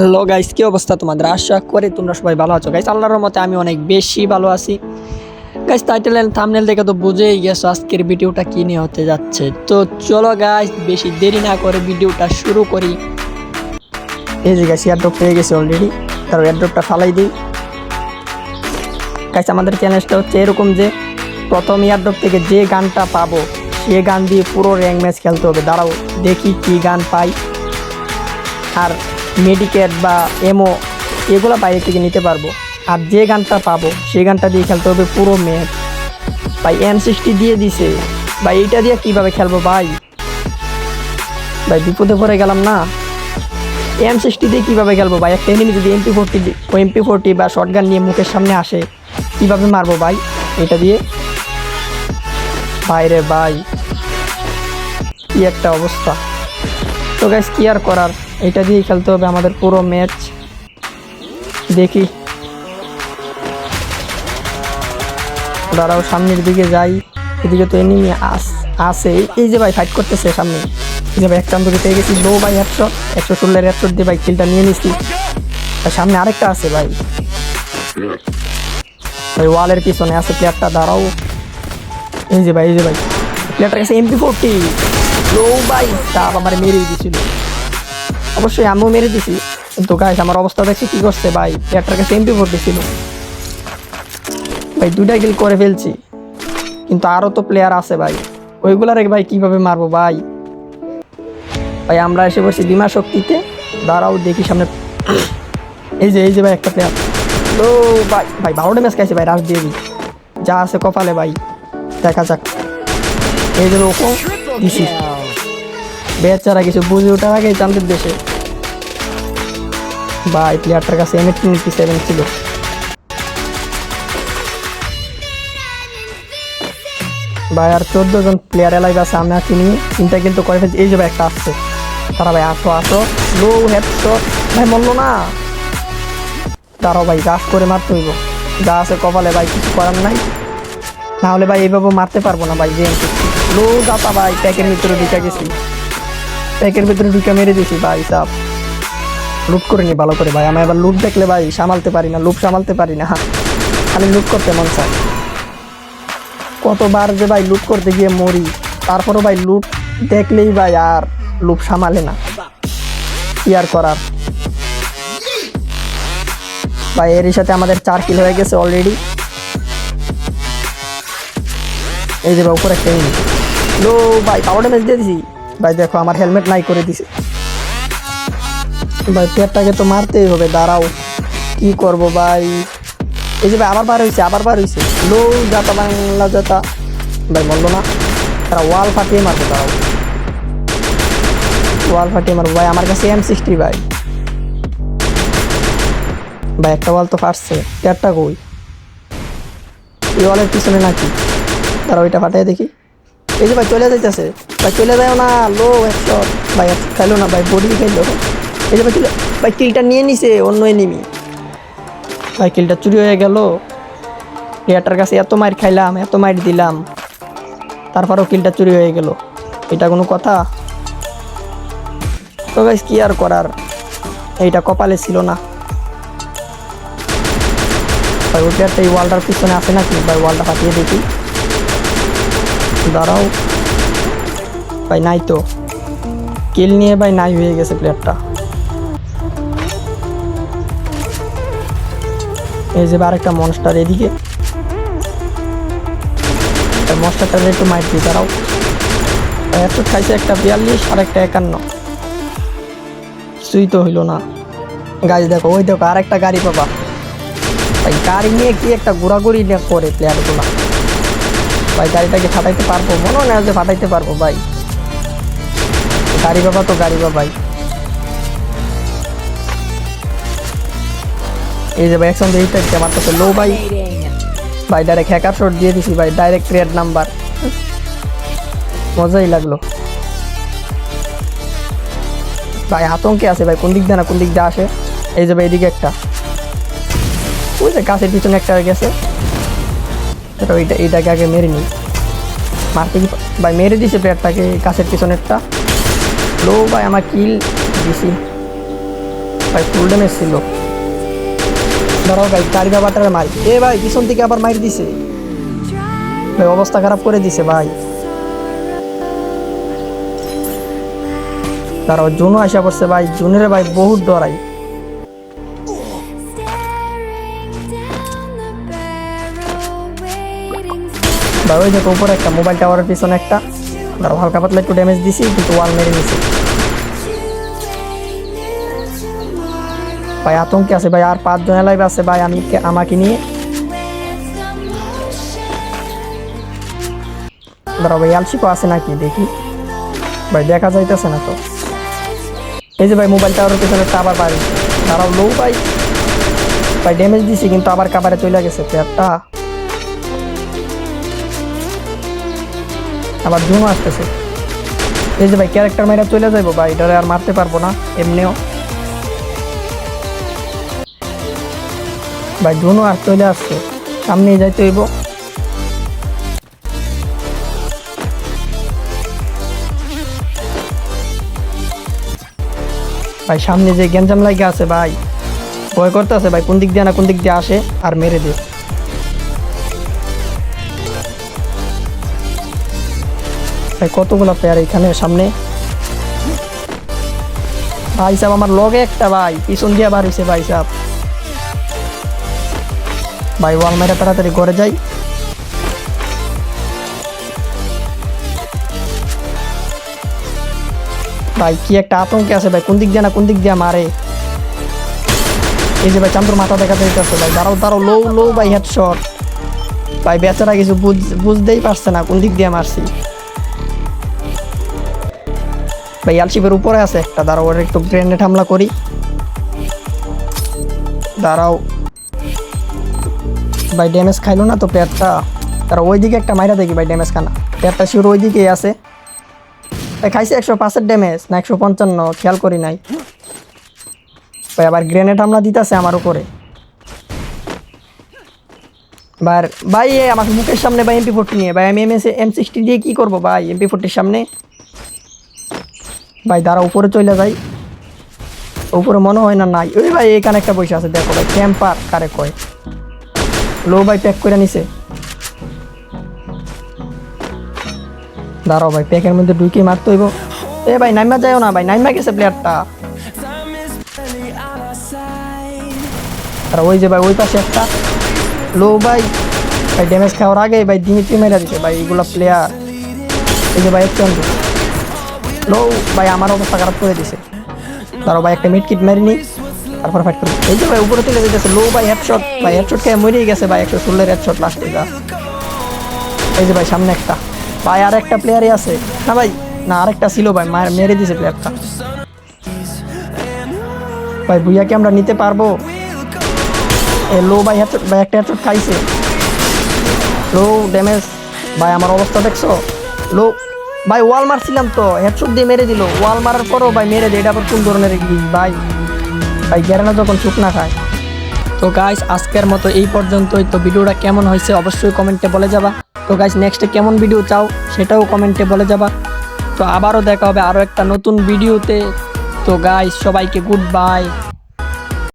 Hello guys, কি অবস্থা তোমাদের? আশা করি তোমরা সবাই ভালো আছো। গাইস, আল্লাহর মতে আমি অনেক বেশি ভালো আছি। গাইস টাইটেল এন্ড থাম্বনেল দেখে তো বুঝেই গেছো আজকের ভিডিওটা কি নিয়ে হতে যাচ্ছে। তো চলো গাইস, বেশি দেরি না করে ভিডিওটা শুরু করি। এই যে গাইস এয়ারড্রপ পেয়ে গেছি অলরেডি তার এয়ারড্রপটা ফালাই দিই। গাইস, আমাদের চ্যালেঞ্জটা হচ্ছে এরকম যে, প্রথম এয়ারড্রপ থেকে যে গানটা পাবো, সে গান দিয়ে পুরো র্যাঙ্ক ম্যাচ খেলতে হবে। দাঁড়াও, দেখি কি গান পাই। আর মেডিকেট বা এমও এগুলো বাইরে থেকে নিতে পারব। আর যে গানটা পাবো, সেই গানটা দিয়ে খেলতে হবে পুরো ম্যাচ ভাই এম সিক্সটি দিয়ে দিছে। ভাই, এইটা দিয়ে কীভাবে খেলব ভাই? ভাই, বিপদে পড়ে গেলাম না। এম সিক্সটি দিয়ে কীভাবে খেলব ভাই? একটা এনিমি যদি এমপি ফোরটি এমপি ফোরটি বা শর্ট গান নিয়ে মুখের সামনে আসে, কীভাবে মারবো ভাই? এটা দিয়ে। ভাই রে ভাই, কি একটা অবস্থা। তো গাইস কি আর করার? এটা দিয়েই খেলতে হবে আমাদের পুরো ম্যাচ। দেখি। দাঁড়াও, সামনের দিকে যাই। এদিকে তো এনিমি আস আসে এই যে ভাই ফাইট করতেছে সামনে। এই যে ভাই একটা দিকে পেয়ে গেছি। লো ভাই একশো একশো ষোলোর একশো দিয়ে ভাই কিলটা নিয়ে নিছি। আর সামনে আরেকটা আছে ভাই। ভাই ওয়ালের পিছনে আছে প্লেয়ারটা দাঁড়াও। এই যে ভাই, এই যে ভাই। প্লেয়ারটা কাছে এমপি ফোরটি লো ভাই তা আমার মেরেই দিছিল। অবশ্যই আমিও মেরে দিছি। কিন্তু গাইস আমার অবস্থা দেখছি কি করছে ভাই? প্লেয়ারটার কাছে এমপি ফোরটি ছিল ভাই, দুইটা কিল করে ফেলছি। কিন্তু আরও তো প্লেয়ার আছে ভাই। ওইগুলারে ভাই কীভাবে মারবো ভাই? ভাই, আমরা এসে বসছি বিমা শক্তিতে। দাঁড়াও, দেখি সামনে। এই যে এই যে ভাই, একটা প্লেয়ার ও ভাই ভাই, বারোটা ম্যাচ খাইছে ভাই রাশ দিয়ে দিই। যা আছে কপালে ভাই। দেখা যাক। এই যে ওকো বেচারা কিছু বুঝে ওঠার আগে চান্দের দেশে। ভাই প্লেয়ারটার কাছে এম টোয়েন্টি সেভেন ছিল। ভাই, আর চোদ্দ জন প্লেয়ার এলাই আছে আমরা কিনি তিনটা কিন্তু করে ফেলছি। এই যে ভাই, একটা আসছে। তারা ভাই, আসো আসো। লো হেডশট ভাই, মরলো না। দাঁড়াও ভাই, গাছ করে মারতে হইব। যা আছে কপালে ভাই, কিছু করার নাই। না হলে ভাই, এইভাবে মারতে পারব না ভাই যে লো দাতা ভাই প্যাকের ভিতরে ঢুকে গেছি। প্যাকের ভিতরে ঢুকে মেরে দিছি, ভাই সাপ লুট করে নি ভালো করে, ভাই। আমি এবার লুট দেখলে, ভাই, সামালতে পারি না, লুট সামালতে পারি না। খালি লুট করতে মন চায়। কতবার যে, ভাই, লুট করতে গিয়ে মরি। তারপরও, ভাই, লুট দেখলেই, ভাই, আর লুপ সামালে না। কি আর করার? ভাই, এরই সাথে আমাদের চার কিল হয়ে গেছে অলরেডি এই যে, ভাই, উপরে একটা। লো, ভাই পাওয়ার ড্যামেজ দিয়ে দিছি। ভাই দেখো, আমার হেলমেট নাই করে দিছে। ভাই, পেটটাকে তো মারতেই হবে, দাঁড়াও। কি করব ভাই? এই যে ভাই, আবার বার হয়েছে আবার বার হয়েছে লো যাতা, বাংলা যাতা। ভাই, বলল না, তারা ওয়াল ফাটিয়ে মারবে, দাঁড়াও। ওয়াল ফাটিয়ে মারবো। ভাই, আমার কাছে এম সিক্সটি ভাই। ভাই, একটা ওয়াল তো ফাটছে চারটা কই? এই ওয়ালের পিছনে নাকি? তারা ওইটা ফাটাই দেখি। এই যে ভাই চলে যাইতেছে ভাই চলে যাও না লো একশো ভাই খাইলো না ভাই বডি খাইলো এই যে ভাই চলে কিলটা নিয়ে নিছে অন্য এনিমি ভাই কিলটা চুরি হয়ে গেল প্লেয়ারটার কাছে এত মাইর খাইলাম এত মাইর দিলাম তারপরেও কিলটা চুরি হয়ে গেল এটা কোনো কথা তো গাইস কি আর করার এইটা কপালে ছিল না ভাই ওই এই ওয়ালটার পিছনে আসে নাকি ভাই ওয়ালটা ফাটিয়ে দেখি দাঁড়াও। ভাই, নাই তো। কিল নিয়ে ভাই নাই হয়ে গেছে প্লেয়ারটা এই যে আরেকটা মনস্টার এদিকে। মনস্টারটা একটু মাইট দিয়ে দাঁড়াও। এত খাইছে একটা বিয়াল্লিশ আর একটা একান্ন। কিছুই তো হইল না। গাড়ি দেখো, ওই দেখো আর একটা গাড়ি পাবা। গাড়ি নিয়ে কি একটা ঘোরাঘুরি করে প্লেয়ারগুলো ভাই, গাড়িটাকে ফাটাইতে পারব, মনে হয় না যে ফাটাইতে পারব ভাই। গাড়ি বাবা তো গাড়ি বাবাই এই যে ভাই একসঙ্গে এইটা আমার কাছে? লো ভাই। ভাই ডাইরেক্ট হ্যাকার শট দিয়ে দিছি ভাই ডাইরেক্ট রেড নাম্বার মজাই লাগল। ভাই, আতঙ্কে আছে ভাই, কোন দিক দিয়ে না কোন দিক দিয়ে আসে। এই যে ভাই, এদিকে একটা। ওই যে গাছের পিছনে একটা গেছে। এটা ওইটা এইটাকে আগে মেরে নিই। মারতে কি ভাই মেরে দিছে প্লেয়ারটাকে গাছের পিছনেরটা। লো ভাই, আমার কিল দিছি। ভাই ফুল ড্যামেজ ছিল। ধরো ভাই গাড়ি ব্যাপারটা মারি এ ভাই, পিছন থেকে আবার মারি দিছে। ভাই, অবস্থা খারাপ করে দিছে ভাই। তারপর জুনও আসা পড়ছে ভাই, জুনের ভাই বহুত ডরাই। ভাই ওই দেখো উপরে একটা মোবাইল টাওয়ারের পিছনে একটা। ধরো হালকা পাতলা একটু ড্যামেজ দিছি, কিন্তু ওয়াল মেরে নিছি ভাই, আতঙ্কে আছে, ভাই, আর পাঁচজন লাইভ আছে, ভাই, আমি আমাকে নিয়ে। দাঁড়াও ভাই আলসিকো আছে নাকি, দেখি। ভাই, দেখা যাইতেছে না তো। এই যে ভাই মোবাইল টাওয়ারের পিছনে একটা আবার বাড়ি। দাঁড়াও লো ভাই। ভাই ড্যামেজ দিছি, কিন্তু আবার কাবারে চলে গেছে প্লেয়ারটা আবার জুনও আসতেছে। এই যে ভাই ক্যারেক্টার মাইরা চলে যাব ভাই, এটারে আর মারতে পারব না, এমনিও। ভাই জুনও আর চলে আসছে সামনে যাইতে হইব। ভাই, সামনে যে গ্যাঞ্জাম লাগে আছে ভাই, ভয় করতে আছে ভাই, কোন দিক দিয়ে না কোন দিক দিয়ে আসে, আর মেরে দে ভাই, কতগুলো প্লেয়ার এখানে সামনে? ভাই সাহেব, আমার লগে একটা ভাই, পিছন দিয়ে বার হয়েছে ভাই সাহেব। ভাই ওয়াল মেরে তাড়াতাড়ি ঘরে যাই। ভাই, কি একটা আতঙ্কে আছে ভাই, কোন দিক দিয়ে না কোন দিক দিয়ে মারে। এই যে ভাই, চান্দুর মাথা দেখা যাইতেছে ভাই, দাঁড়াও দাঁড়াও লো লো ভাই হেডশট ভাই, বেচারা কিছু বুঝ বুঝতেই পারছে না কোন দিক দিয়ে মারছি। ভাই আলশিপের উপরে আছে। একটা দাঁড়াও ওর একটু গ্রেনেড হামলা করি। দাঁড়াও। ভাই ড্যামেজ খাইলো না তো প্লেয়ারটা তারা ওইদিকে একটা মাইরা দেখি ভাই ড্যামেজ খানা। প্লেয়ারটা শিওর ওইদিকেই আছে। ভাই খাইছে একশো পাঁচের ড্যামেজ না একশো পঞ্চান্ন, খেয়াল করি নাই। ভাই, আবার গ্রেনেড হামলা দিতেছে আমার উপরে। ভাই ভাই আমাকে মুখের সামনে ভাই এমপি ফোরটি নিয়ে। ভাই, আমি এম এস এম সিক্সটি দিয়ে কী করব ভাই এমপি ফোরটির সামনে? ভাই দাঁড়া উপরে চলে যাই। উপরে মনে হয় না নাই। ওই ভাই, এখানে একটা বসে আছে, দেখো ভাই ক্যাম্পার কারে কয়। লো ভাই প্যাক করে নিছে। দাঁড়াও ভাই প্যাকের মধ্যে ঢুকে মারতে হইব। এ ভাই, নাইমা যাও না ভাই, নাইমা গেছে প্লেয়ারটা আর ওই যে ভাই, ওই পাশে একটা। লো ভাই ভাই ড্যামেজ খাওয়ার আগে ভাই দিমিত্রি মেরা দিছে ভাই, এগুলো প্লেয়ার এই যে ভাই, একটু লো, ভাই আমার অবস্থা খারাপ করে দিছে। দাঁড়াও ভাই, একটা মিড কিট মেরিনি তারপর ফাইট করি এই যে ভাই, উপরে চলে যেতেছে লো ভাই হেডশট ভাই হেডশট খেয়ে মরেই গেছে ভাই একশো ষোলোর হেডশট লাস্টে যা। এই যে ভাই, সামনে একটা। ভাই, আর একটা প্লেয়ারই আছে। না ভাই, না আরেকটা ছিল ভাই, মায়ের মেরে দিছে প্লেয়ারটা ভাই ভুইয়াকে আমরা নিতে পারব? এ লো ভাই হেডশট ভাই, একটা হেডশট খাইছে। লো ড্যামেজ ভাই, আমার অবস্থা দেখছ? লো ভাই, ওয়াল মারছিলাম তো হেডশট দিয়ে মেরে দিল। ওয়াল মারার পরও ভাই মেরে দেয়, এটা আবার কোন ধরনের ভাই ভাই, গ্যারেনা যখন চুপ না খায়। তো গাইস আজকের মতো এই পর্যন্তই। তো ভিডিওটা কেমন হয়েছে অবশ্যই কমেন্টে বলে যাবা। তো গাইস নেক্সটে কেমন ভিডিও চাও, সেটাও কমেন্টে বলে যাবা। তো আবারও দেখা হবে আরও একটা নতুন ভিডিওতে তো গাইস সবাইকে গুড বাই